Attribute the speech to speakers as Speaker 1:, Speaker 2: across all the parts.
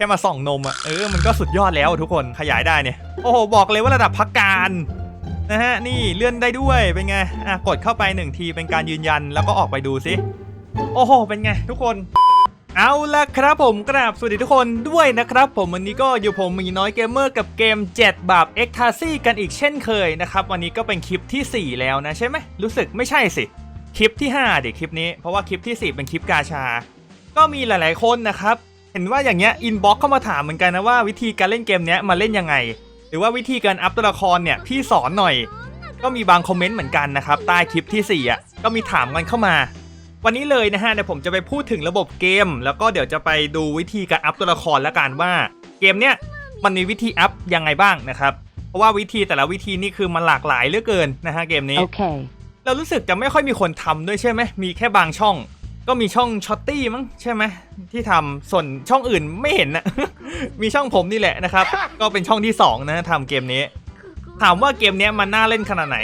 Speaker 1: ค่มาส่องนมอะเออมันก็สุดยอดแล้วทุกคนขยายได้เนี่ยโอ้โหบอกเลยว่าระดับพักการนะฮะนี่เลื่อนได้ด้วยเป็นไงอะกดเข้าไปหนึ่งทีเป็นการยืนยันแล้วก็ออกไปดูซิโอ้โหเป็นไงทุกคน เอาละครับผมกราบสวัสดีทุกคนด้วยนะครับ ผมวันนี้ก็อยู่ผมมีน้อยเกมเมอร์กับเกม 7 บาป e x t a s y กันอีกเช่นเคยนะครับ วันนี้ก็เป็นคลิปทีสี่ 4 แล้วนะใช่ไหมรู้สึกไม่ใช่สิคลิปที่5เด็กคลิปนี้เพราะว่าคลิปที่ 4 เป็นคลิปกาชา ก็มีหลาย ๆคนนะครับ เห็นว่าอย่างเงี้ยอินบ็อกเข้ามาถามเหมือนกันนะว่าวิธีการเล่นเกมเนี้ยมาเล่นยังไง หรือว่าวิธีการอัพตัวละครเนี่ยพี่สอนหน่อย ก็มีบางคอมเมนต์เหมือนกันนะครับใต้คลิปที่4อะก็มีถามกันเข้ามา วันนี้เลยนะฮะเดี๋ยวผมจะไปพูดถึงระบบเกม แล้วก็เดี๋ยวจะไปดูวิธีการอัพตัวละครแล้วกันว่าเกมเนี้ยมันมีวิธีอัพยังไงบ้างนะครับเพราะว่าวิธีแต่ละวิธีนี่คือมันหลากหลายเหลือเกินนะฮะเกมนี้
Speaker 2: Okay.
Speaker 1: เรารู้สึกจะไม่ค่อยมีคนทำด้วยใช่ไหมมีแค่บางช่อง ก็มีช่องช็อตตี้มั้งใช่ไหมที่ทำส่วนช่องอื่นไม่เห็นนะมีช่องผมนี่แหละนะครับ ก็เป็นช่องที่สองนะทำเกมนี้ ถามว่าเกมนี้มันน่าเล่นขนาดไหน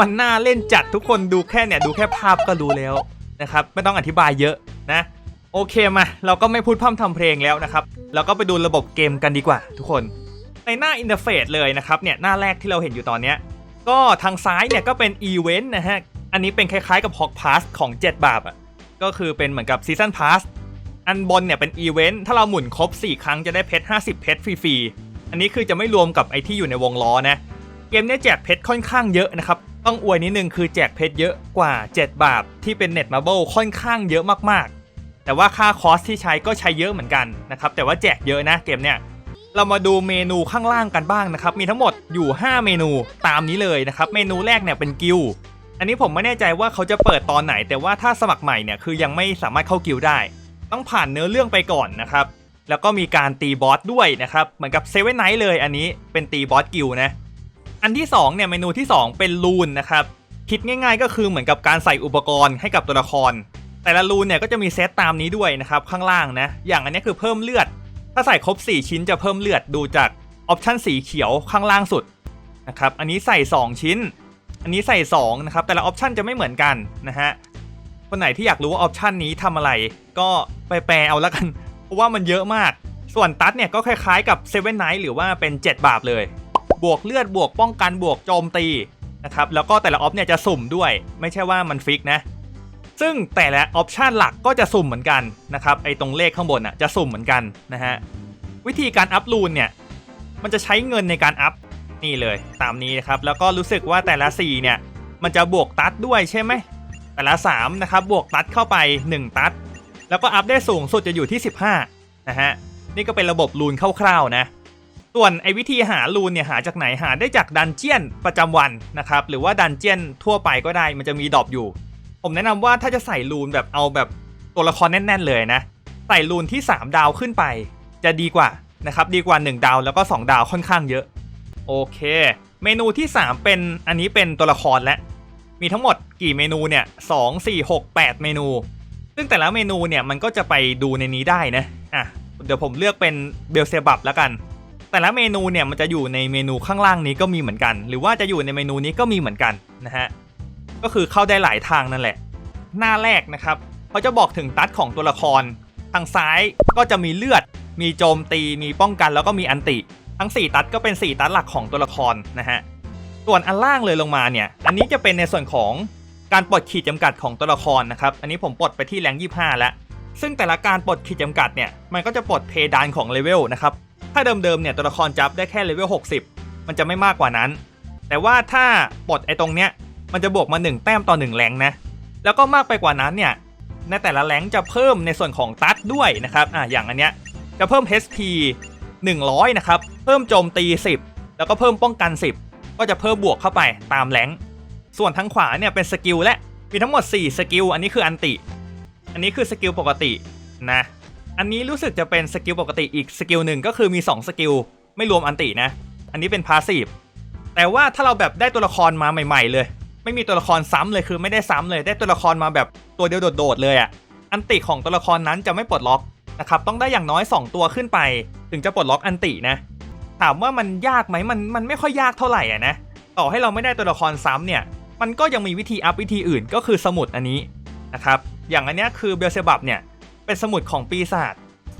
Speaker 1: มันน่าเล่นจัดทุกคนดูแค่เนี่ยดูแค่ภาพก็รู้แล้วนะครับ ไม่ต้องอธิบายเยอะนะ โอเคมา เราก็ไม่พูดพร่ำทำเพลงแล้วนะครับ เราก็ไปดูระบบเกมกันดีกว่า ทุกคน ในหน้าอินเทอร์เฟซเลยนะครับเนี่ยหน้าแรกที่เราเห็นอยู่ตอนนี้ก็ทางซ้ายเนี่ยก็เป็นอีเวนต์นะฮะอันนี้เป็นคล้ายๆกับ Hog Pass ของ 7 บาปอะ ก็คือเป็นเหมือนกับซีซันพาสอันบนเนี่ยเป็นอีเวนต์ถ้าเราหมุนครบ 4 ครั้งจะได้เพชร 50 เพชรฟรีๆ อันนี้คือจะไม่รวมกับไอที่อยู่ในวงล้อนะ เกมเนี้ยแจกเพชรค่อนข้างเยอะนะครับ ต้องอวยนิดนึงคือแจกเพชรเยอะกว่า 7 บาปที่เป็นเน็ตมาเบิลค่อนข้างเยอะมากๆ แต่ว่าค่าคอสที่ใช้ก็ใช้เยอะเหมือนกันนะครับ แต่ว่าแจกเยอะนะเกมเนี้ยเรามาดูเมนูข้างล่างกันบ้างนะครับ มีทั้งหมดอยู่ 5 เมนูตามนี้เลยนะครับ เมนูแรกเนี่ยเป็นกิล อันนี้ผมไม่แน่ใจว่าเขาจะเปิดตอนไหน แต่ว่าถ้าสมัครใหม่เนี่ยคือยังไม่สามารถเข้ากิลได้ ต้องผ่านเนื้อเรื่องไปก่อนนะครับ แล้วก็มีการตีบอสด้วยนะครับเหมือนกับเซเว่นไนท์เลยอันนี้เป็นตีบอสกิลนะอันที่2เนี่ยเมนูที่ 2 เป็นลูนนะครับคิดง่าย ๆ ก็คือเหมือนกับการใส่อุปกรณ์ให้กับตัวละคร แต่ละลูนเนี่ยก็จะมีเซตตามนี้ด้วยนะครับข้างล่างนะอย่างอันนี้คือเพิ่มเลือด ถ้าใส่ครบ 4 ชิ้นจะเพิ่มเลือดดูจากออปชันสีเขียวข้างล่างสุดนะครับอันนี้ใส่ 2 ชิ้น อันนี้ใส่2นะครับแต่ละออปชันจะไม่เหมือนกันนะฮะคนไหนที่อยากรู้ว่าออปชันนี้ทำอะไร ก็ไปแปลเอาแล้วกัน เพราะว่ามันเยอะมาก ส่วนตัดเนี่ยก็คล้ายๆกับเซเว่นไนท์หรือว่าเป็น 7 บาปเลย บวกเลือดบวกป้องกันบวกโจมตีนะครับแล้วก็แต่ละออปเนี่ยจะสุ่มด้วย ไม่ใช่ว่ามันฟิกนะซึ่งแต่ละออปชันหลักก็จะสุ่มเหมือนกันนะครับไอ้ตรงเลขข้างบนอะจะสุ่มเหมือนกันนะฮะวิธีการอัพรูนเนี่ยมันจะใช้เงินในการอัพ นี่เลยตามนี้นะครับ แล้วก็รู้สึกว่าแต่ละ 4 เนี่ย มันจะบวกตัดด้วยใช่ไหม แต่ละ 3 นะครับ บวกตัดเข้าไป 1 ตัด แล้วก็อัพได้สูงสุดจะอยู่ที่ 15 นะฮะ นี่ก็เป็นระบบรูนคร่าวๆนะ ส่วนไอ้วิธีหารูนเนี่ยหาจากไหนหาได้จากดันเจียนประจำวันนะครับ หรือว่าดันเจียนทั่วไปก็ได้ มันจะมีดรอปอยู่ ผมแนะนำว่าถ้าจะใส่รูนแบบเอาแบบตัวละครแน่น ๆ เลยนะ ใส่รูนที่ 3 ดาวขึ้นไป จะดีกว่านะครับ ดีกว่า 1 ดาวแล้วก็ 2 ดาวค่อนข้างเยอะ โอเค เมนูที่ 3 เป็นอันนี้เป็นตัวละครและมีทั้งหมดกี่เมนูเนี่ย2 4 6 8เมนู ซึ่งแต่ละเมนูเนี่ยมันก็จะไปดูในนี้ได้นะอะเดี๋ยวผมเลือกเป็นเบลเซบับแล้วกัน แต่ละเมนูเนี่ยมันจะอยู่ในเมนูข้างล่างนี้ก็มีเหมือนกัน หรือว่าจะอยู่ในเมนูนี้ก็มีเหมือนกันนะฮะก็คือเข้าได้หลายทางนั่นแหละ หน้าแรกนะครับเขาจะบอกถึงตัดของตัวละคร ทางซ้ายก็จะมีเลือด มีโจมตี มีป้องกันแล้วก็มีอันติ ทั้ง 4 ตัดก็เป็น 4 ตัดหลักของตัวละครนะฮะ ส่วนอันล่างเลยลงมาเนี่ย อันนี้จะเป็นในส่วนของการปลดขีดจำกัดของตัวละครนะครับ อันนี้ผมปลดไปที่แรง25 แล้ว ซึ่งแต่ละการปลดขีดจำกัดเนี่ย มันก็จะปลดเพดานของเลเวลนะครับ ถ้าเดิมๆเนี่ยตัวละครจับได้แค่เลเวล60 มันจะไม่มากกว่านั้น แต่ว่าถ้าปลดไอ้ตรงเนี้ย มันจะบวกมา 1 แต้มต่อ 1แรงนะ แล้วก็มากไปกว่านั้นเนี่ย ในแต่ละแรงจะเพิ่มในส่วนของตัดด้วยนะครับ อะอย่างอันเนี้ยจะเพิ่ม HP 100 นะครับ เพิ่มโจมตี 10 แล้วก็เพิ่มป้องกัน 10 ก็จะเพิ่มบวกเข้าไปตามแรงส่วนทางขวาเนี่ยเป็นสกิลและมีทั้งหมด 4 สกิล อันนี้คืออันติ อันนี้คือสกิลปกตินะ อันนี้รู้สึกจะเป็นสกิลปกติอีกสกิลหนึ่งก็คือมี 2 สกิล ไม่รวมอันตินะ อันนี้เป็นพาสซีฟ แต่ว่าถ้าเราแบบได้ตัวละครมาใหม่ ๆ เลย ไม่มีตัวละครซ้ำเลยคือไม่ได้ซ้ำเลย ได้ตัวละครมาแบบตัวเดียวโดดๆเลยอะ่ะ อันติของตัวละครนั้นจะไม่ปลดล็อกนะครับ ต้องได้อย่างน้อย 2 ตัวขึ้นไป ถึงจะปลดล็อกอันตินะ ถามว่ามันยากไหมมันมันไม่ค่อยยากเท่าไหร่อะนะต่อให้เราไม่ได้ตัวละครซ้ำเนี่ย มันก็ยังมีวิธีอัพวิธีอื่นก็คือสมุดอันนี้นะครับ อย่างอันนี้คือเบลเซบับเนี่ยเป็นสมุดของปีศาจ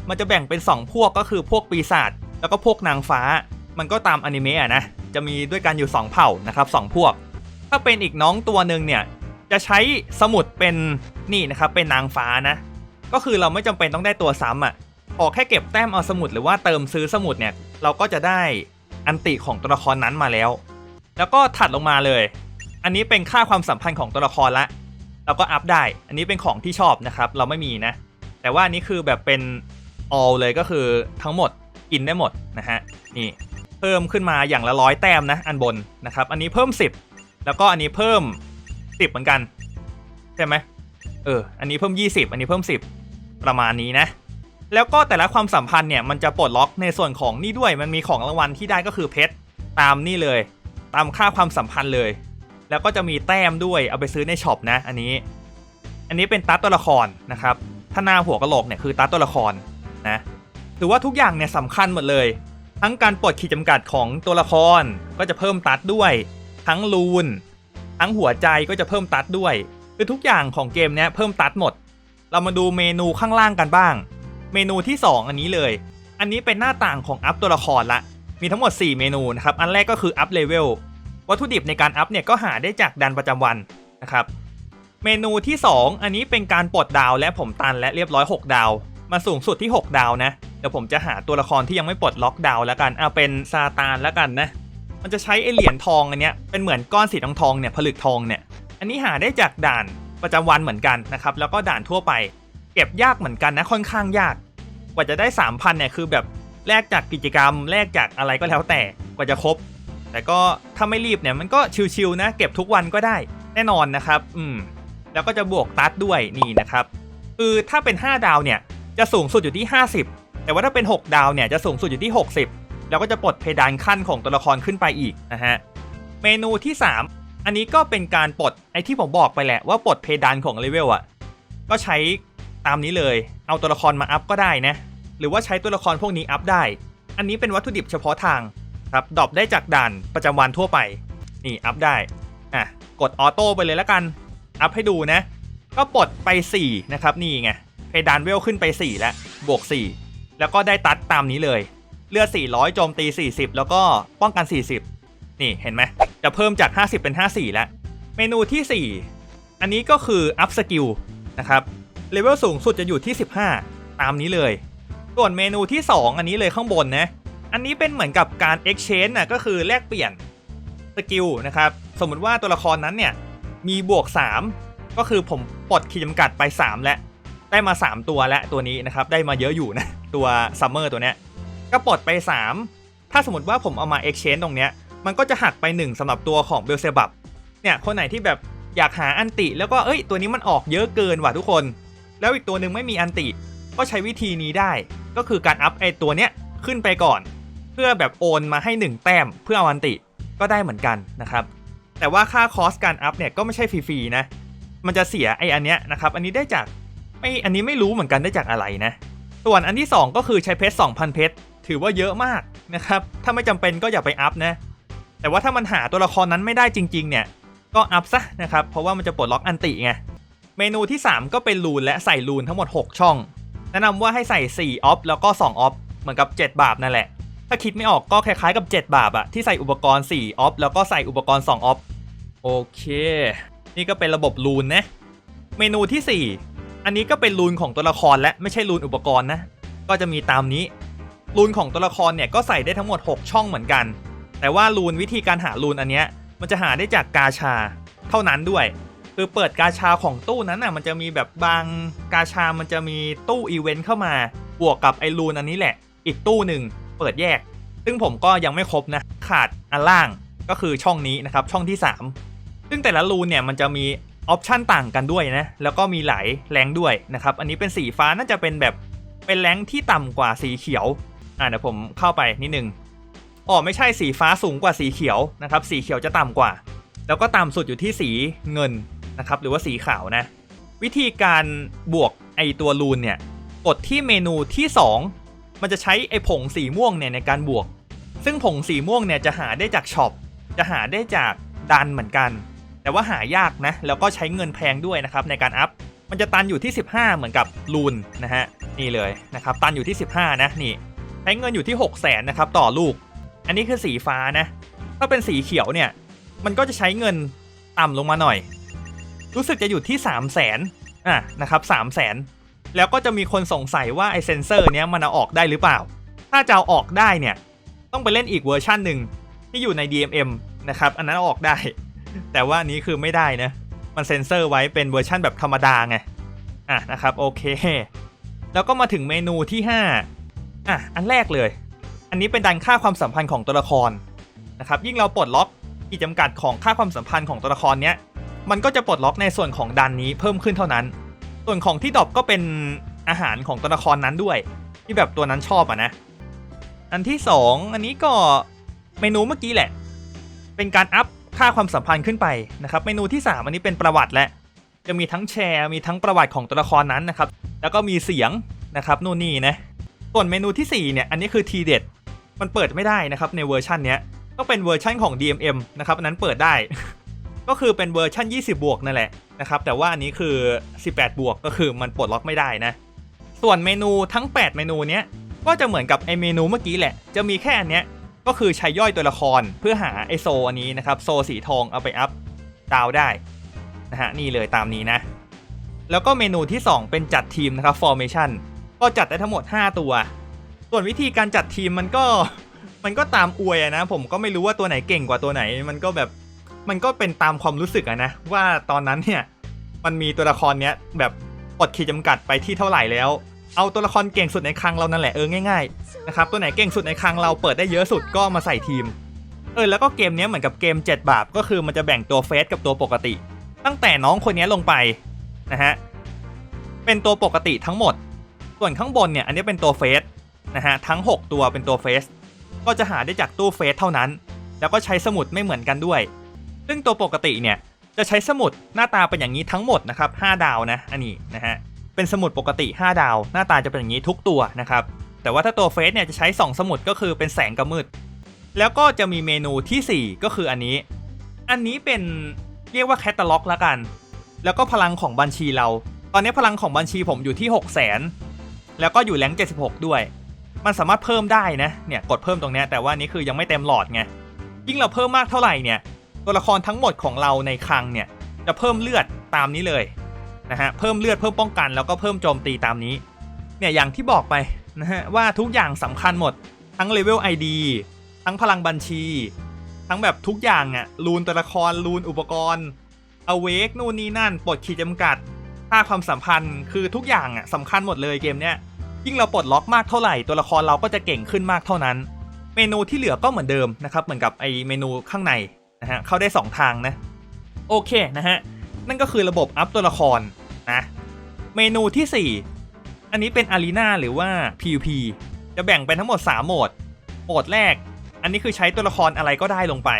Speaker 1: มันจะแบ่งเป็น 2 พวกก็คือพวกปีศาจแล้วก็พวกนางฟ้า มันก็ตามอนิเมะอะนะ จะมีด้วยกันอยู่ 2 เผ่านะครับสองพวก ถ้าเป็นอีกน้องตัวหนึ่งเนี่ยจะใช้สมุดเป็นนี่นะครับเป็นนางฟ้านะ ก็คือเราไม่จำเป็นต้องได้ตัวซ้ำอะ่ะ ขอแค่เก็บแต้มเอาสมุดหรือว่าเติมซื้อสมุดเนี่ย เราก็จะได้อันติของตัวละครนั้นมาแล้ว แล้วก็ถัดลงมาเลย อันนี้เป็นค่าความสัมพันธ์ของตัวละครละ เราก็อัพได้ อันนี้เป็นของที่ชอบนะครับ เราไม่มีนะ แต่ว่านนี้คือแบบเป็น all เลยก็คือทั้งหมดกินได้หมดนะฮะ นี่เพิ่มขึ้นมาอย่างละร้อยแต้มนะอันบนนะครับ อันนี้เพิ่ม 10 แล้วก็อันนี้เพิ่ม 10 เหมือนกัน ใช่ไหมเออ อันนี้เพิ่ม 20 อันนี้เพิ่ม 10 ประมาณนี้นะ แล้วก็แต่ละความสัมพันธ์เนี่ยมันจะปลดล็อกในส่วนของนี่ด้วยมันมีของรางวัลที่ได้ก็คือเพชรตามนี่เลย ตามค่าความสัมพันธ์เลย แล้วก็จะมีแต้มด้วยเอาไปซื้อในช็อปนะ อันนี้ อันนี้เป็นตัดตัวละครนะครับถ้าหน้าหัวกะโหลกเนี่ยคือตัดตัวละครนะถือว่าทุกอย่างเนี่ยสำคัญหมดเลย ทั้งการปลดขีดจำกัดของตัวละครก็จะเพิ่มตัดด้วย ทั้งรูนทั้งหัวใจก็จะเพิ่มตัดด้วยคือทุกอย่างของเกมเนี้ยเพิ่มตัดหมด เรามาดูเมนูข้างล่างกันบ้าง เมนูที่ 2 อันนี้เลย อันนี้เป็นหน้าต่างของอัพตัวละครละ มีทั้งหมด 4 เมนูนะครับ อันแรกก็คืออัพเลเวล วัตถุดิบในการอัพเนี่ยก็หาได้จากดันประจำวันนะครับ เมนูที่ 2 อันนี้เป็นการปลดดาวและผมตันและเรียบร้อย 6 ดาว มาสูงสุดที่ 6 ดาวนะ เดี๋ยวผมจะหาตัวละครที่ยังไม่ปลดล็อกดาวแล้วกัน เอาเป็นซาตานแล้วกันนะ มันจะใช้ไอเหรียญทองอันเนี้ย เป็นเหมือนก้อนสีทองทองเนี่ย ผลึกทองเนี่ย อันนี้หาได้จากด่านประจำวันเหมือนกันนะครับ แล้วก็ด่านทั่วไป เก็บยากเหมือนกันนะค่อนข้างยาก กว่าจะได้3,000เนี่ยคือแบบแลกจากกิจกรรมแลกจากอะไรก็แล้วแต่กว่าจะครบ แต่ก็ถ้าไม่รีบเนี่ยมันก็ชิวๆนะเก็บทุกวันก็ได้แน่นอนนะครับ อืม แล้วก็จะบวกตัดด้วยนี่นะครับ คือถ้าเป็น 5 ดาวเนี่ยจะสูงสุดอยู่ที่ 50 แต่ว่าถ้าเป็น 6 ดาวเนี่ยจะสูงสุดอยู่ที่ 60 แล้วก็จะปลดเพดานขั้นของตัวละครขึ้นไปอีกนะฮะ เมนูที่ 3 อันนี้ก็เป็นการปลดไอที่ผมบอกไปแหละว่าปลดเพดานของเลเวลอะก็ใช้ ตามนี้เลย เอาตัวละครมาอัพก็ได้นะ หรือว่าใช้ตัวละครพวกนี้อัพได้ อันนี้เป็นวัตถุดิบเฉพาะทางครับดรอปได้จากด่านประจำวันทั่วไป นี่อัพได้ อะ กดออโต้ไปเลยแล้วกัน อัพให้ดูนะ ก็ปลดไป 4 นะครับ นี่ไง เพดานเวลขึ้นไป 4 แล้ว บวก 4 แล้วก็ได้ตัดตามนี้เลย เลือด 400 โจมตี 40 แล้วก็ป้องกัน 40 นี่เห็นไหม จะเพิ่มจาก 50 เป็น 54 แล้ว เมนูที่ 4 อันนี้ก็คืออัพสกิลนะครับ เลเวลสูงสุดจะอยู่ที่ 15 ตามนี้เลย ส่วนเมนูที่ 2 อันนี้เลยข้างบนนะ อันนี้เป็นเหมือนกับการ exchange นะก็คือแลกเปลี่ยนสกิลนะครับ สมมติว่าตัวละครนั้นเนี่ย มีบวก 3 ก็คือผมปลดขีดจำกัดไป 3 แล้ว ได้มา 3 ตัวแล้วตัวนี้นะครับ ได้มาเยอะอยู่นะ ตัวซัมเมอร์ตัวเนี้ยก็ปลดไป 3 ถ้าสมมติว่าผมเอามา exchange ตรงเนี้ยมันก็จะหักไป 1สำหรับตัวของเบลเซบับเนี่ยคนไหนที่แบบอยากหาอันติ แล้วก็เอ้ยตัวนี้มันออกเยอะเกินว่ะทุกคน แล้วอีกตัวหนึ่งไม่มีอันติ ก็ใช้วิธีนี้ได้ ก็คือการอัพไอตัวเนี้ยขึ้นไปก่อน เพื่อแบบโอนมาให้ 1 แต้มเพื่อเอาอันติก็ได้เหมือนกันนะครับ แต่ว่าค่าคอสการอัพเนี่ยก็ไม่ใช่ฟรีๆนะ มันจะเสียไออันเนี้ยนะครับ อันนี้ได้จากไม่อันนี้ไม่รู้เหมือนกันได้จากอะไรนะ ส่วนอันที่ 2 ก็คือใช้เพชร2,000 เพชรถือว่าเยอะมากนะครับ ถ้าไม่จำเป็นก็อย่าไปอัพนะ แต่ว่าถ้ามันหาตัวละครนั้นไม่ได้จริง ๆ เนี่ย ก็อัพซะนะครับ เพราะว่ามันจะปลดล็อกอันติไง เมนูที่ 3 ก็เป็นรูนและใส่รูนทั้งหมด 6 ช่อง แนะนำว่าให้ใส่4ออฟแล้วก็2ออฟเหมือนกับ 7 บาทนั่นแหละ ถ้าคิดไม่ออกก็คล้ายๆกับ 7 บาทอะที่ใส่อุปกรณ์4ออฟแล้วก็ใส่อุปกรณ์2ออฟโอเค นี่ก็เป็นระบบรูนนะ เมนูที่ 4 อันนี้ก็เป็นรูนของตัวละครและไม่ใช่รูนอุปกรณ์นะ ก็จะมีตามนี้ รูนของตัวละครเนี่ยก็ใส่ได้ทั้งหมด 6 ช่องเหมือนกัน แต่ว่ารูนวิธีการหารูนอันเนี้ยมันจะหาได้จากกาชา เท่านั้นด้วย คือเปิดกาชาของตู้นั้นน่ะมันจะมีแบบบางกาชามันจะมีตู้อีเวนต์เข้ามา บวกกับไอรูนอันนี้แหละ อีกตู้หนึ่งเปิดแยก ซึ่งผมก็ยังไม่ครบนะ ขาดอันล่างก็คือช่องนี้นะครับ ช่องที่ 3 ซึ่งแต่ละรูนเนี่ยมันจะมีออปชันต่างกันด้วยนะ แล้วก็มีหลายแรงด้วยนะครับ อันนี้เป็นสีฟ้าน่าจะเป็นแบบเป็นแรงที่ต่ำกว่าสีเขียว อ่าเดี๋ยวผมเข้าไปนิดนึงอ๋อไม่ใช่สีฟ้าสูงกว่าสีเขียวนะครับ สีเขียวจะต่ำกว่า แล้วก็ต่ำสุดอยู่ที่สีเงิน นะครับหรือว่าสีขาวนะ วิธีการบวกไอตัวรูนเนี่ยกดที่เมนูที่ 2 มันจะใช้ไอผงสีม่วงเนี่ยในการบวก ซึ่งผงสีม่วงเนี่ยจะหาได้จากช็อปจะหาได้จากดันเหมือนกัน แต่ว่าหายากนะแล้วก็ใช้เงินแพงด้วยนะครับในการอัพมันจะตันอยู่ที่ 15 เหมือนกับรูนนะฮะนี่เลยนะครับตันอยู่ที่ 15 นะนี่ใช้เงินอยู่ที่ 6 0 0แสนนะครับต่อลูก อันนี้คือสีฟ้านะ ถ้าเป็นสีเขียวเนี่ย มันก็จะใช้เงินต่ำลงมาหน่อย รู้สึกจะอยู่ที่ 3 0 0แสนอะนะครับ3 0 0แสนแล้วก็จะมีคนสงสัยว่าไอเซนเซอร์เนี้ยมันเอาออกได้หรือเปล่า ถ้าจะเอาออกได้เนี่ย ต้องไปเล่นอีกเวอร์ชันหนึ่งที่อยู่ใน DMM นะครับ อันนั้นออกได้ แต่ว่านี้คือไม่ได้นะ มันเซ็นเซอร์ไว้เป็นเวอร์ชันแบบธรรมดาไง อะนะครับโอเค แล้วก็มาถึงเมนูที่ 5 อะ อันแรกเลย อันนี้เป็นดันค่าความสัมพันธ์ของตัวละครนะครับ ยิ่งเราปลดล็อกขีดจำกัดของค่าความสัมพันธ์ของตัวละครเนี้ย มันก็จะปลดล็อกในส่วนของดันนี้เพิ่มขึ้นเท่านั้น ส่วนของที่ดรอปก็เป็นอาหารของตัวละครนั้นด้วย ที่แบบตัวนั้นชอบอะนะ อันที่ 2 อันนี้ก็เมนูเมื่อกี้แหละ เป็นการอัพค่าความสัมพันธ์ขึ้นไปนะครับ เมนูที่ 3 อันนี้เป็นประวัติและจะมีทั้งแชร์มีทั้งประวัติของตัวละครนั้นนะครับ แล้วก็มีเสียงนะครับนู่นนี่นะ ส่วนเมนูทีสี่ 4 เนี่ย อันนี้คือทีเด็ดมันเปิดไม่ได้นะครับในเวอร์ชันเนี้ยต้องเป็นเวอร์ชันของ DMM นะครับอันนั้นเปิดได้ ก็คือเป็นเวอร์ชัน20 บวกนั่นแหละนะครับ แต่ว่าอันนี้คือ 18 บวกก็คือมันปลดล็อกไม่ได้นะ ส่วนเมนูทั้ง 8 เมนูเนี้ยก็จะเหมือนกับไอเมนูเมื่อกี้แหละ จะมีแค่อันเนี้ยก็คือใช้ย่อยตัวละครเพื่อหาไอโซอันนี้นะครับ โซสีทองเอาไปอัพดาวได้นะฮะนี่เลยตามนี้นะ แล้วก็เมนูที่ 2 เป็นจัดทีมนะครับ formation ก็จัดได้ทั้งหมด 5 ตัว ส่วนวิธีการจัดทีมมันก็มันก็ตามอวยนะ ผมก็ไม่รู้ว่าตัวไหนเก่งกว่าตัวไหน มันก็แบบ มันก็เป็นตามความรู้สึกอะนะ ว่าตอนนั้นเนี่ยมันมีตัวละครเนี้ยแบบปลดขีดจำกัดไปที่เท่าไหร่แล้ว เอาตัวละครเก่งสุดในคังเรานั่นแหละเออง่ายๆนะครับตัวไหนเก่งสุดในคังเราเปิดได้เยอะสุดก็มาใส่ทีมเออแล้วก็เกมเนี้ยเหมือนกับเกม 7 บาทก็คือมันจะแบ่งตัวเฟสกับตัวปกติ ตั้งแต่น้องคนนี้ลงไปนะฮะเป็นตัวปกติทั้งหมด ส่วนข้างบนเนี่ยอันนี้เป็นตัวเฟสนะฮะทั้ง 6 ตัวเป็นตัวเฟสก็จะหาได้จากตู้เฟสเท่านั้น แล้วก็ใช้สมุดไม่เหมือนกันด้วย ซึ่งตัวปกติเนี่ยจะใช้สมุดหน้าตาเป็นอย่างนี้ทั้งหมดนะครับ5ดาวนะอันนี้นะฮะเป็นสมุดปกติ 5 ดาว หน้าตาจะเป็นอย่างนี้ทุกตัวนะครับแต่ว่าถ้าตัวเฟสเนี่ยจะใช้ 2 สมุดก็คือเป็นแสงกับมืด แล้วก็จะมีเมนูทีสี่4 ก็คืออันนี้ อันนี้เป็นเรียกว่าแคตตาล็อกละกัน แล้วก็พลังของบัญชีเรา ตอนนี้พลังของบัญชีผมอยู่ที่ 6 0 0 0 0แล้วก็อยู่แรง76 ด้วย มันสามารถเพิ่มได้นะเนี่ยกดเพิ่มตรงนี้แต่ว่านี่คือยังไม่เต็มหลอดไงยิ่งเราเพิ่มมากเท่าไหร่เนี่ย ตัวละครทั้งหมดของเราในคลังเนี่ยจะเพิ่มเลือดตามนี้เลยนะฮะเพิ่มเลือดเพิ่มป้องกันแล้วก็เพิ่มโจมตีตามนี้เนี่ยอย่างที่บอกไปนะฮะว่าทุกอย่างสำคัญหมดทั้งเลเวล ID ทั้งพลังบัญชี ทั้งแบบทุกอย่างอะรูนตัวละครรูนอุปกรณ์เอเวกนู่นนี่นั่นปลดขีดจำกัดค่าความสัมพันธ์คือทุกอย่างอะสำคัญหมดเลยเกมเนี้ยยิ่งเราปลดล็อกมากเท่าไหร่ตัวละครเราก็จะเก่งขึ้นมากเท่านั้น เมนูที่เหลือก็เหมือนเดิมนะครับเหมือนกับไอเมนูข้างใน นะฮะเข้าได้ 2 ทางนะโอเคนะฮะนั่นก็คือระบบอัพตัวละครนะเมนูทีสี่ 4 อันนี้เป็นอารีนาหรือว่า PVP จะแบ่งเป็นทั้งหมด 3 โหมด โหมดแรก อันนี้คือใช้ตัวละครอะไรก็ได้ลงไป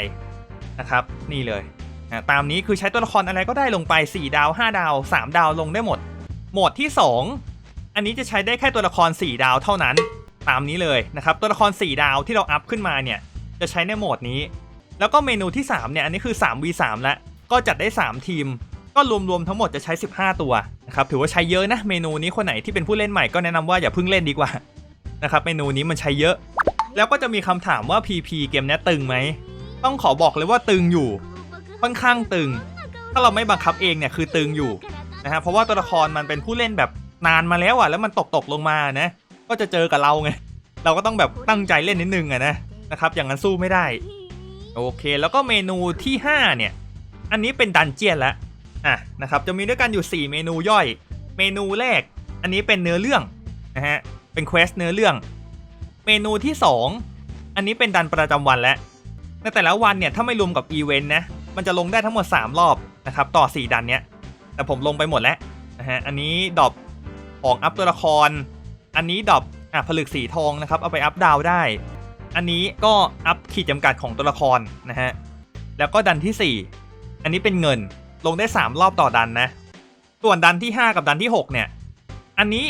Speaker 1: นะครับนี่เลยนะตามนี้คือใช้ตัวละครอะไรก็ได้ลงไป 4 ดาว 5 ดาว 3 ดาวลงได้หมด โหมดที่ 2 อันนี้จะใช้ได้แค่ตัวละคร 4 ดาวเท่านั้น ตามนี้เลยนะครับตัวละคร 4 ดาวที่เราอัพขึ้นมาเนี่ยจะใช้ในโหมดนี้ แล้วก็เมนูที่ 3 เนี่ย อันนี้คือ 3v3 แล้วก็จัดได้ 3 ทีม ก็รวมๆทั้งหมดจะใช้ 15 ตัวนะครับถือว่าใช้เยอะนะเมนูนี้คนไหนที่เป็นผู้เล่นใหม่ก็แนะนำว่าอย่าเพิ่งเล่นดีกว่านะครับเมนูนี้มันใช้เยอะ แล้วก็จะมีคำถามว่า PP เกมนี้ตึงไหมต้องขอบอกเลยว่าตึงอยู่ ค่อนข้างตึง ถ้าเราไม่บังคับเองเนี่ยคือตึงอยู่นะฮะเพราะว่าตัวละครมันเป็นผู้เล่นแบบนานมาแล้วอะแล้วมันตกตกลงมานะ ก็จะเจอกับเราไงเราก็ต้องแบบตั้งใจเล่นนิดนึงอะนะนะครับอย่างนั้นสู้ไม่ได้ โอเค แล้วก็เมนูที่ 5 เนี่ย อันนี้เป็นดันเจียนแล้วอะนะครับจะมีด้วยกันอยู่ 4 เมนูย่อย เมนูแรก อันนี้เป็นเนื้อเรื่องนะฮะเป็นเควสเนื้อเรื่อง เมนูที่ 2 อันนี้เป็นดันประจำวันแล้วในแต่ละวันเนี่ยถ้าไม่รวมกับอีเวนต์นะมันจะลงได้ทั้งหมด 3 รอบนะครับต่อ 4 ดันเนี้ยแต่ผมลงไปหมดแล้วนะฮะอันนี้ดอปของอัพตัวละคร อันนี้ดอปอะผลึกสีทองนะครับเอาไปอัพดาวได้ อันนี้ก็อัพขีดจำกัดของตัวละครนะฮะ แล้วก็ดันที่ 4 อันนี้เป็นเงินลงได้ 3 รอบต่อดันนะ ส่วนดันที่ 5 กับดันที่ 6 เนี่ย อันนี้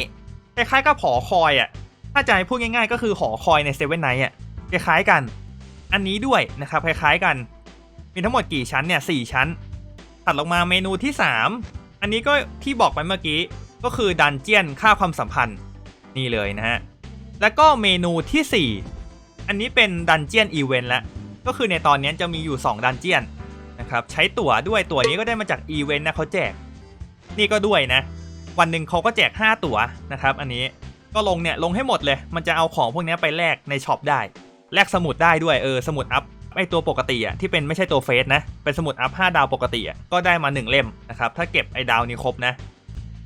Speaker 1: คล้ายๆกับหอคอยอะ ถ้าจะให้พูดง่ายๆ ก็คือหอคอยในเซเว่นไนท์อะคล้ายๆกัน อันนี้ด้วยนะครับคล้ายๆกัน มีทั้งหมดกี่ชั้นเนี่ยสชั้นถัดลงมาเมนูที่ 3 อันนี้ก็ที่บอกไปเมื่อกี้ก็คือดันเจียนค่าความสัมพันธ์นี่เลยนะฮะ แล้วก็เมนูทีสี่4 อันนี้เป็นดันเจียนอีเวนต์แล้วก็คือในตอนนี้จะมีอยู่ 2 ดันเจียนนะครับใช้ตั๋วด้วยตั๋วนี้ก็ได้มาจากอีเวนต์นะเขาแจก นี่ก็ด้วยนะ วันหนึ่งเขาก็แจก 5 ตั๋วนะครับ อันนี้ก็ลงเนี่ยลงให้หมดเลย มันจะเอาของพวกนี้ไปแลกในช็อปได้แลกสมุดได้ด้วยเออสมุดอัพไอตัวปกติอะที่เป็นไม่ใช่ตัวเฟสนะเป็นสมุดอัพ5ดาวปกติอะก็ได้มา 1 เล่มนะครับถ้าเก็บไอดาวนี้ครบนะ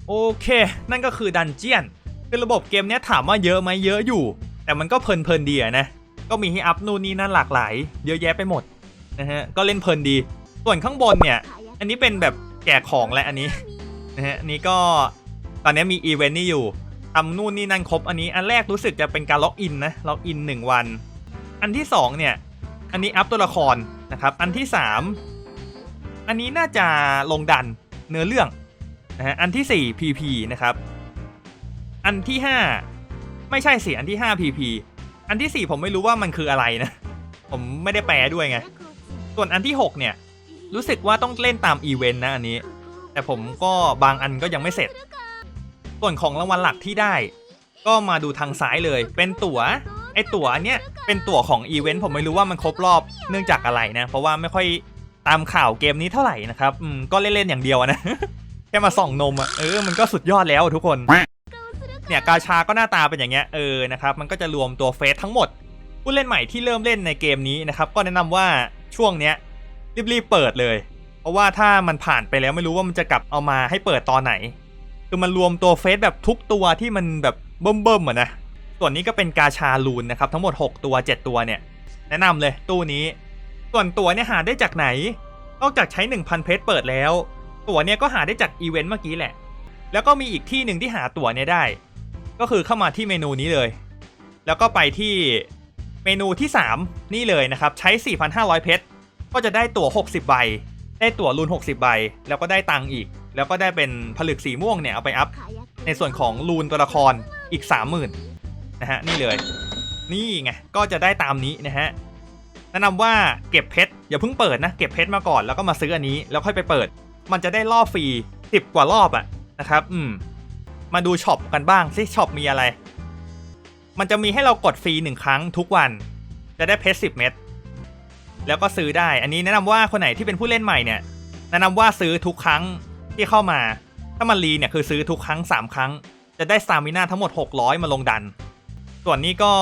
Speaker 1: โอเค นั่นก็คือดันเจียนคือระบบเกมเนี้ยถามว่าเยอะไหมเยอะอยู่ แต่มันก็เพลินๆดีอะนะ ก็มีให้อัพนู่นนี่นั่นหลากหลาย เยอะแยะไปหมดนะฮะก็เล่นเพลินดี ส่วนข้างบนเนี่ย อันนี้เป็นแบบแจกของและอันนี้นะฮะอันนี้ก็ตอนนี้มีอีเวนต์นี่อยู่ทำนู่นนี่นั่นครบอันนี้อันแรกรู้สึกจะเป็นการล็อกอินนะล็อกอิน1วัน อันที่2เนี่ยอันนี้อัพตัวละครนะครับอันที่3อันนี้น่าจะลงดันเนื้อเรื่องนะฮะอันที่4 PP นะครับอันที่5ไม่ใช่สิอันที่5 PP อันที่ 4 ผมไม่รู้ว่ามันคืออะไรนะ ผมไม่ได้แปลด้วยไง ส่วนอันที่ 6 เนี่ย รู้สึกว่าต้องเล่นตามอีเวนต์นะอันนี้ แต่ผมก็บางอันก็ยังไม่เสร็จ ส่วนของรางวัลหลักที่ได้ ก็มาดูทางซ้ายเลย เป็นตั๋ว ไอตั๋วเนี้ยเป็นตั๋วของอีเวนต์ผมไม่รู้ว่ามันครบรอบเนื่องจากอะไรนะ เพราะว่าไม่ค่อยตามข่าวเกมนี้เท่าไหร่นะครับ อืม ก็เล่นๆอย่างเดียวนะ แค่มาส่องนมอะเออ มันก็สุดยอดแล้วทุกคน เนี่ยกาชาก็หน้าตาเป็นอย่างเงี้ยเออนะครับมันก็จะรวมตัวเฟสทั้งหมดผู้เล่นใหม่ที่เริ่มเล่นในเกมนี้นะครับก็แนะนำว่าช่วงเนี้ยรีบๆเปิดเลย เพราะว่าถ้ามันผ่านไปแล้วไม่รู้ว่ามันจะกลับเอามาให้เปิดตอนไหน คือมันรวมตัวเฟสแบบทุกตัวที่มันแบบเบิ่มๆอะนะส่วนนี้ก็เป็นกาชาลูนนะครับทั้งหมด 6 ตัว 7 ตัวเนี่ย แนะนำเลยตู้นี้ ส่วนตัวเนี่ยหาได้จากไหน นอกจากใช้ 1,000 เพชรเปิดแล้ว ตัวเนี่ยก็หาได้จากอีเวนต์เมื่อกี้แหละ แล้วก็มีอีกที่หนึ่งที่หาตั๋วเนี่ยได้ ก็คือเข้ามาที่เมนูนี้เลย แล้วก็ไปที่เมนูที่ 3 นี่เลยนะครับ ใช้ 4,500 เพชร ก็จะได้ตั๋ว 60 ใบ ได้ตั๋วรูน60 ใบ แล้วก็ได้ตังค์อีก แล้วก็ได้เป็นผลึกสีม่วงเนี่ย เอาไปอัพ ในส่วนของรูนตัวละครอีก 30,000 นะฮะ นี่เลย นี่ไง ก็จะได้ตามนี้นะฮะ แนะนำว่าเก็บเพชรอย่าเพิ่งเปิดนะ เก็บเพชรมาก่อน แล้วก็มาซื้ออันนี้ แล้วค่อยไปเปิด มันจะได้รอบฟรี 10 กว่ารอบอะนะครับ อืม มาดูช็อปกันบ้างซิช็อปมีอะไร มันจะมีให้เรากดฟรีหนึ่งครั้งทุกวัน จะได้เพชร10เม็ดแล้วก็ซื้อได้ อันนี้แนะนำว่าคนไหนที่เป็นผู้เล่นใหม่เนี่ยแนะนำว่าซื้อทุกครั้งที่เข้ามา ถ้ามันรีเนี่ยคือซื้อทุกครั้ง 3 ครั้ง จะได้สตามิน่าทั้งหมด 600 มาลงดัน ส่วนนี้ก็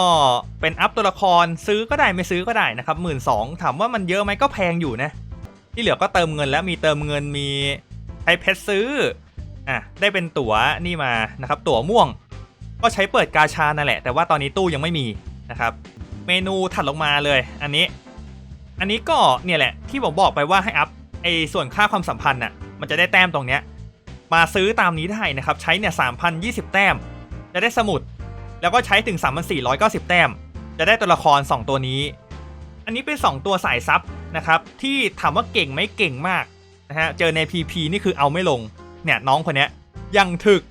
Speaker 1: เป็นอัพตัวละครซื้อก็ได้ไม่ซื้อก็ได้นะครับหมื่นสองถามว่ามันเยอะไหมก็แพงอยู่นะ ที่เหลือก็เติมเงินแล้วมีเติมเงินมีใช้เพชรซื้อ อะได้เป็นตั๋วนี่มานะครับตั๋วม่วง ก็ใช้เปิดกาชานั่นแหละ แต่ว่าตอนนี้ตู้ยังไม่มีนะครับ เมนูถัดลงมาเลย อันนี้ อันนี้ก็เนี่ยแหละที่ผมบอกไปว่าให้อัพไอ้ส่วนค่าความสัมพันธ์น่ะมันจะได้แต้มตรงเนี้ยมาซื้อตามนี้ได้นะครับ ใช้เนี่ย3,020แต้ม จะได้สมุด แล้วก็ใช้ถึง 3,490 แต้ม จะได้ตัวละคร 2 ตัวนี้ อันนี้เป็น 2 ตัวสายซับนะครับ ที่ถามว่าเก่งไหมเก่งมากนะฮะเจอใน PP นี่คือเอาไม่ลง เนี่ยน้องคนนี้ยังถึก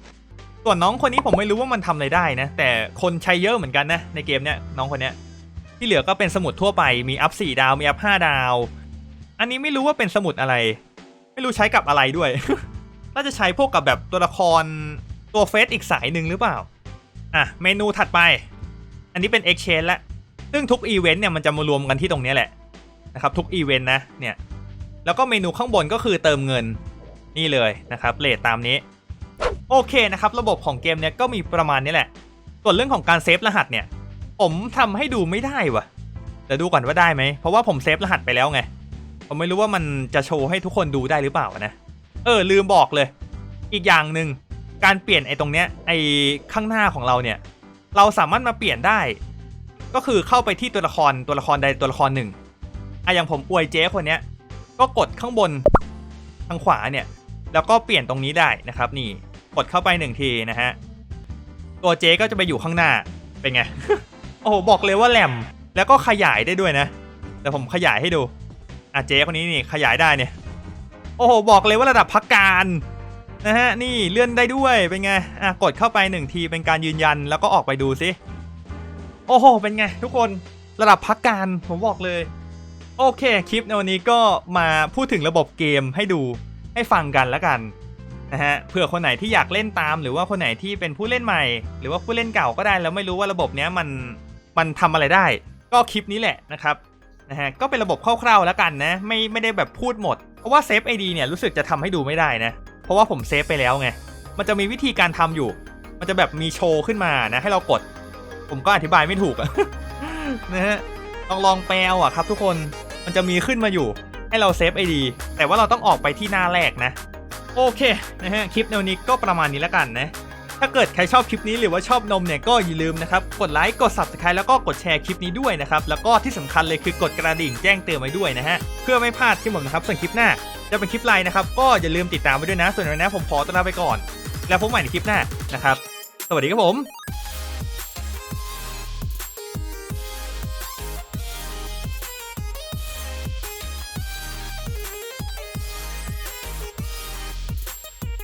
Speaker 1: ส่วนน้องคนนี้ผมไม่รู้ว่ามันทำอะไรได้นะ แต่คนใช้เยอะเหมือนกันนะในเกมเนี้ยน้องคนเนี้ยที่เหลือก็เป็นสมุดทั่วไปมีอัพ4ดาวมีอัพ5ดาว อันนี้ไม่รู้ว่าเป็นสมุดอะไร ไม่รู้ใช้กับอะไรด้วย น่าจะใช้พวกกับแบบตัวละครตัวเฟสอีกสายหนึ่งหรือเปล่าอะเมนูถัดไป อันนี้เป็น Exchange ละซึ่งทุกอีเวนต์เนี่ยมันจะมารวมกันที่ตรงนี้แหละนะครับทุกอีเวนต์นะเนี่ยแล้วก็เมนูข้างบนก็คือเติมเงิน นี่เลยนะครับเลทตามนี้โอเคนะครับระบบของเกมเนี่ยก็มีประมาณนี้แหละ ส่วนเรื่องของการเซฟรหัสเนี่ย ผมทำให้ดูไม่ได้วะเดี๋ยวดูก่อนว่าได้ไหมเพราะว่าผมเซฟรหัสไปแล้วไงผมไม่รู้ว่ามันจะโชว์ให้ทุกคนดูได้หรือเปล่านะเออลืมบอกเลย อีกอย่างหนึ่งการเปลี่ยนไอ้ตรงเนี้ยไอ้ข้างหน้าของเราเนี่ย เราสามารถมาเปลี่ยนได้ ก็คือเข้าไปที่ตัวละครตัวละครใดตัวละครหนึ่งอะอย่างผมอวยเจ๊คนเนี้ยก็กดข้างบนทางขวาเนี่ย แล้วก็เปลี่ยนตรงนี้ได้นะครับนี่กดเข้าไปหนึ่งทีนะฮะตัวเจก็จะไปอยู่ข้างหน้าเป็นไงโอ้โหบอกเลยว่าแหลมแล้วก็ขยายได้ด้วยนะ แต่ผมขยายให้ดูอะเจคนนี้นี่ขยายได้เนี่ยโอ้โหบอกเลยว่าระดับพักการนะฮะนี่เลื่อนได้ด้วยเป็นไงอะกดเข้าไปหนึ่งทีเป็นการยืนยันแล้วก็ออกไปดูซิโอ้โหเป็นไง ทุกคนระดับพักการผมบอกเลย โอเคคลิปในวันนี้ก็มาพูดถึงระบบเกมให้ดู ให้ฟังกันแล้วกันนะฮะเผื่อคนไหนที่อยากเล่นตาม หรือว่าคนไหนที่เป็นผู้เล่นใหม่ หรือว่าผู้เล่นเก่าก็ได้แล้วไม่รู้ว่าระบบเนี้ยมันมันทำอะไรได้ ก็คลิปนี้แหละนะครับนะฮะก็เป็นระบบคร่าวๆแล้วกันนะไม่ไม่ได้แบบพูดหมด เพราะว่าเซฟไอดีเนี่ยรู้สึกจะทำให้ดูไม่ได้นะ เพราะว่าผมเซฟไปแล้วไงมันจะมีวิธีการทำอยู่ มันจะแบบมีโชว์ขึ้นมานะให้เรากด ผมก็อธิบายไม่ถูกอะนะฮะลองลองแปลอาอะครับทุกคนมันจะมีขึ้นมาอยู่ ให้เราเซฟไอดีแต่ว่าเราต้องออกไปที่หน้าแรกนะ โอเคนะฮะคลิปแนวนี้ก็ประมาณนี้แล้วกันนะถ้าเกิดใครชอบคลิปนี้หรือว่าชอบนมเนี่ยก็อย่าลืมนะครับ กดไลค์กด subscribe แล้วก็กดแชร์คลิปนี้ด้วยนะครับ แล้วก็ที่สำคัญเลยคือกดกระดิ่งแจ้งเตือนไว้ด้วยนะฮะ เพื่อไม่พลาดที่ผมนะครับ ส่วนคลิปหน้าจะเป็นคลิปไลน์นะครับ ก็อย่าลืมติดตามไว้ด้วยนะ ส่วนวันนี้ผมขอตัวลาไปก่อน แล้วพบใหม่ในคลิปหน้านะครับ สวัสดีครับผม